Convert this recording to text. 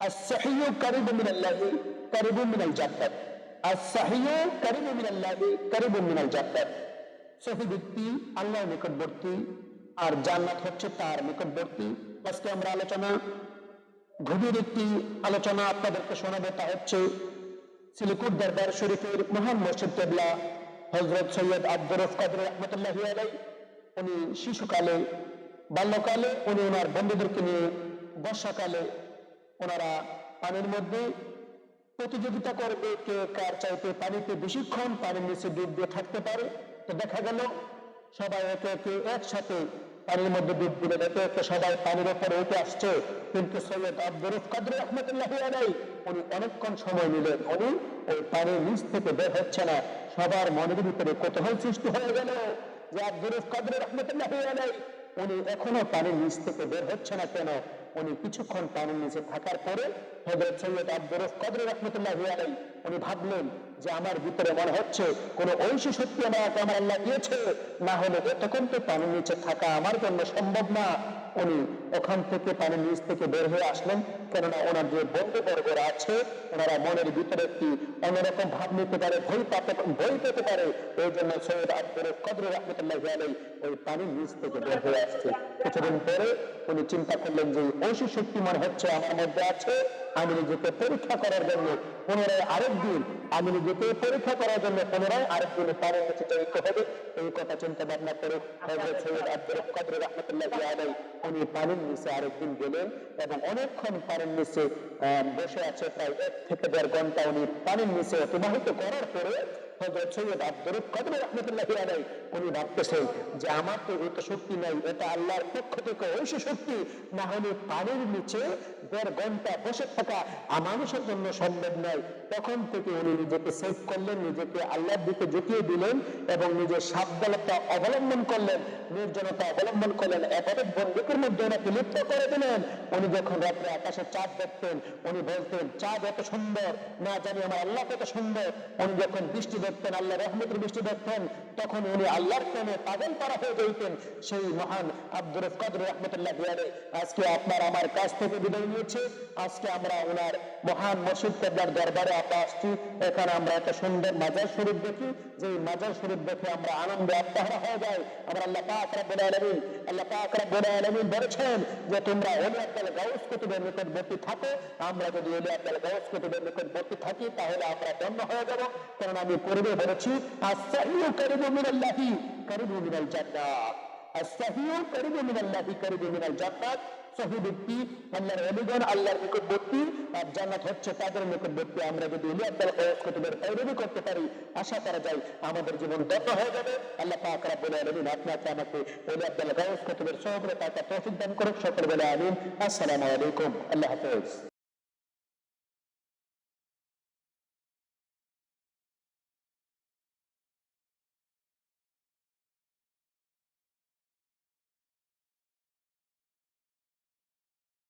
الصحي قريب من الله قريب من الجنة الصحي قريب من الله قريب من الجنة সহি ব্যক্তি আল্লাহর নিকটবর্তী আর জান্নাত হচ্ছে তার নিকটবর্তী আজকে আমরা আলোচনা গভীর একটি আলোচনা আপনাদেরকে শোনাবো তা হচ্ছে সিলিকুট দরবার শরীফের মহান মসজিদ কেবলা হজরত সৈয়দ আব্দুর রফ কাদের রহমতুল্লাহ আলাই উনি শিশুকালে বাল্যকালে উনি ওনার বন্ধুদেরকে নিয়ে বর্ষাকালে ওনারা পানির মধ্যে প্রতিযোগিতা করবে, কে কার চাইতে পানিতে বেশিক্ষণ পানির নিচে ডুব দিয়ে থাকতে পারে। তো দেখা গেল, সবাই একে একে একসাথে পানির মধ্যে ডুব দিলে একে একে সবাই পানির ওপরে উঠে আসছে। কিন্তু সৈয়দ আব্দুর রফ কাদের রহমতুল্লাহ আলাই উনি অনেকক্ষণ সময় নিলেন। উনি ওই পানির নিচ থেকে বের হচ্ছে না। সবার মনের ভিতরে কৌতূহল সৃষ্টি হয়ে গেল যে আব্দুর রফ কাদের রহমতুল্লাহ আলাই উনি এখনও পানির নিচ থেকে বের হচ্ছে না কেন? উনি কিছুক্ষণ পানির নিচে থাকার পরে হজরত সৈয়দ আব্দুর কদর রহমতুল্লাহ আলাই উনি ভাবলেন যে আমার ভিতরে মনে হচ্ছে কোন ঐশী শক্তি আমার আল্লাহ দিয়েছে, না হলে এতক্ষণ তো পানির নিচে থাকা আমার জন্য সম্ভব না। উনি ওখান থেকে পানির নিচ থেকে বের হয়ে আসলেন। কেননা ওনার যে বন্ধুবর্গরা আছে, ওনারা মনের ভিতরে একটি অন্যরকম ভাব নিতে পারে, ভয় পাতে, ভয় পেতে পারে। এই জন্য সৈয়দ আকবর কদর রহমতুল্লাহ আলাই ওই পানির নিচ থেকে বের হয়ে আসছে। কিছুদিন পরে উনি চিন্তা করলেন যে ঐশী শক্তি মনে হচ্ছে আমার মধ্যে আছে। আমি নিজেকে পরীক্ষা করার জন্য পুনরায় আরেকদিন আমি নিজেকে পরীক্ষা করার জন্য পুনরায় আরেকদিন পানির নিচে যাইতে হবে। এই কথা চিন্তা ভাবনা করে হযরত সৈয়দ আব্দুল কাদের রহমতুল্লাহ আলাই উনি পানির নিচে আরেকদিন গেলেন এবং অনেকক্ষণ পানির নিচে বসে আছে, প্রায় এক থেকে দেড় ঘণ্টা উনি পানির নিচে অতিবাহিত করার পরে হযরত সৈয়দ আব্দুল কাদের রহমতুল্লাহ আলাই উনি ভাবতেছেন যে আমার তো এত শক্তি নাই, এটা আল্লাহর পক্ষ থেকে ঐশী শক্তি, না হলে পানির নিচে দেড় ঘণ্টা বসে থাকা মানুষের জন্য সম্ভব নয়। তখন থেকে উনি নিজেকে সেভ করলেন, নিজেকে আল্লাহর দিকে ঝুঁকিয়ে দিলেন এবং নিজের সাবধানতা অবলম্বন করলেন, নির্জনতা অবলম্বন করলেন, একাধিক বন্দুকের মধ্যে ওনাকে লিপ্ত করে দিলেন। উনি যখন রাত্রে আকাশে চাঁদ দেখতেন, উনি বলতেন, চাঁদ এত সুন্দর, না জানি আমার আল্লাহ কত সুন্দর। উনি যখন বৃষ্টি দেখতেন আল্লাহ রহমতের বৃষ্টি দেখতেন, তখন উনি আল্লাহর প্রেমে পাগল করা হয়ে যেতেন সেই মহান আব্দুর কাদের রহমতুল্লাহ বিহারে আজকে আপনার আমার কাছ থেকে বিদায় নিয়েছে। আজকে আমরা ওনার মহান মসজিদ কেবলার দরবারে আমরা আসছি। এখানে আমরা একটা সুন্দর মাজার শরীফ দেখি। যে মাজার শরীফ দেখে আমরা আনন্দে আত্মহারা হয়ে যাই। আমরা আল্লাহ পাক রাব্বুল আলামিন, আল্লাহ পাক রাব্বুল আলামিন বলেছেন যে, তোমরা ওলি আব্দুল গাউস কুতুবের নিকটবর্তী থাকো। আমরা যদি ওলি আব্দুল গাউস কুতুবের নিকটবর্তী থাকি, তাহলে আমরা ধন্য হয়ে যাব। কারণ আমি পূর্বে বলেছি আসাহিউ কারিবু মিনাল্লাহি কারিবু মিনাল জান্নাত আসাহিউ কারিবু মিনাল্লাহি কারিবু মিনাল জান্নাত সহি ব্যক্তি আল্লাহর অলিগণ আল্লাহর নিকটবর্তী আর জান্নাত হচ্ছে তাদের নিকটবর্তী আমরা যদি উলি আব্দুল গাউস কুতুবের পৈরবি করতে পারি আশা করা যায় আমাদের জীবন ধন্য হয়ে যাবে আল্লাহ পাক রাব্বুল আলামিন আপনাকে আমাকে ওলি আব্দুল গাউস কুতুবের সহবরে তাকে তৌফিক দান করুক সকল বেলা আমিন আসসালামু আলাইকুম আল্লাহ হাফেজ